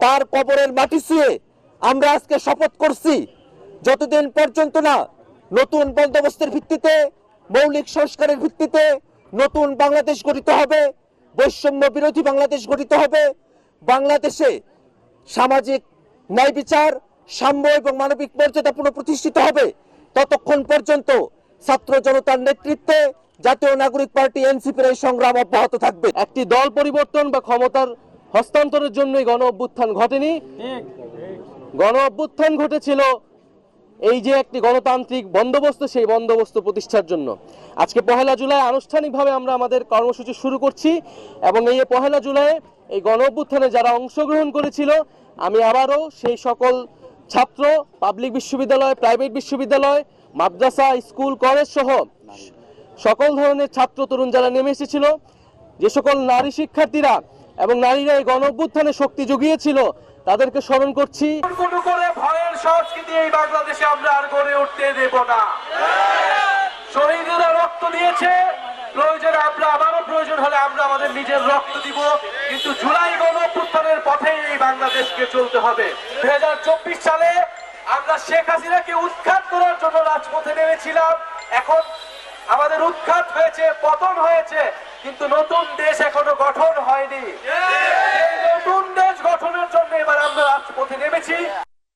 তার কবরের মাটি ছুঁয়ে আমরা আজকে শপথ করছি, যতদিন পর্যন্ত না নতুন বন্দোবস্তের ভিত্তিতে, মৌলিক সংস্কারের ভিত্তিতে নতুন বাংলাদেশ গঠিত হবে, বৈষম্য বিরোধী বাংলাদেশ গঠিত হবে, বাংলাদেশে সামাজিক ন্যায় বিচার, সাম্য এবং মানবিক মর্যাদা পুনঃপ্রতিষ্ঠিত হবে। ততক্ষণ পর্যন্ত ছাত্র জনতার নেতৃত্বে জাতীয় নাগরিক পার্টি এনসিপির এই সংগ্রাম অব্যাহত থাকবে। একটি দল পরিবর্তন বা ক্ষমতার হস্তান্তরের জন্যই গণ অভ্যুত্থান ঘটেনি। গণ অভ্যুত্থান ঘটেছিল এই যে একটি গণতান্ত্রিক বন্দোবস্ত, সেই বন্দোবস্ত প্রতিষ্ঠার জন্য। আজকে পহেলা জুলাই, আনুষ্ঠানিকভাবে আমরা আমাদের কর্মসূচি শুরু করছি এবং এই পহেলা জুলাই এই গণ অভ্যুত্থানে যারা অংশগ্রহণ করেছিল, আমি আবারও সেই সকল ছাত্র, পাবলিক বিশ্ববিদ্যালয়, প্রাইভেট বিশ্ববিদ্যালয়, মাদ্রাসা, স্কুল, কলেজ সহ সকল ধরনের ছাত্র, তরুণ যারা নেমে এসেছিল, যে সকল নারী শিক্ষার্থীরা এবং নারীরা এই গণ অভ্যুত্থানে শক্তি জুগিয়েছিল, তাদেরকে স্মরণ করছি। করে ভয়ের সংস্কৃতি এই বাংলাদেশে আমরা আর গড়ে উঠতে দেব না। শহীদেরা রক্ত দিয়েছে, প্রয়োজনে আমরা আবারও প্রয়োজন হলে আমরা আমাদের নিজের রক্ত দিব, কিন্তু জুলাই গণ অভ্যুত্থানের এই বাংলাদেশকে চলতে হবে। সালে আমরা শেখ হাসিনাকে উৎখাত করার জন্য রাজপথে নেমেছিলাম। এখন আমাদের উৎখাত হয়েছে, পতন হয়েছে, কিন্তু নতুন দেশ এখনও গঠন হয়নি। এই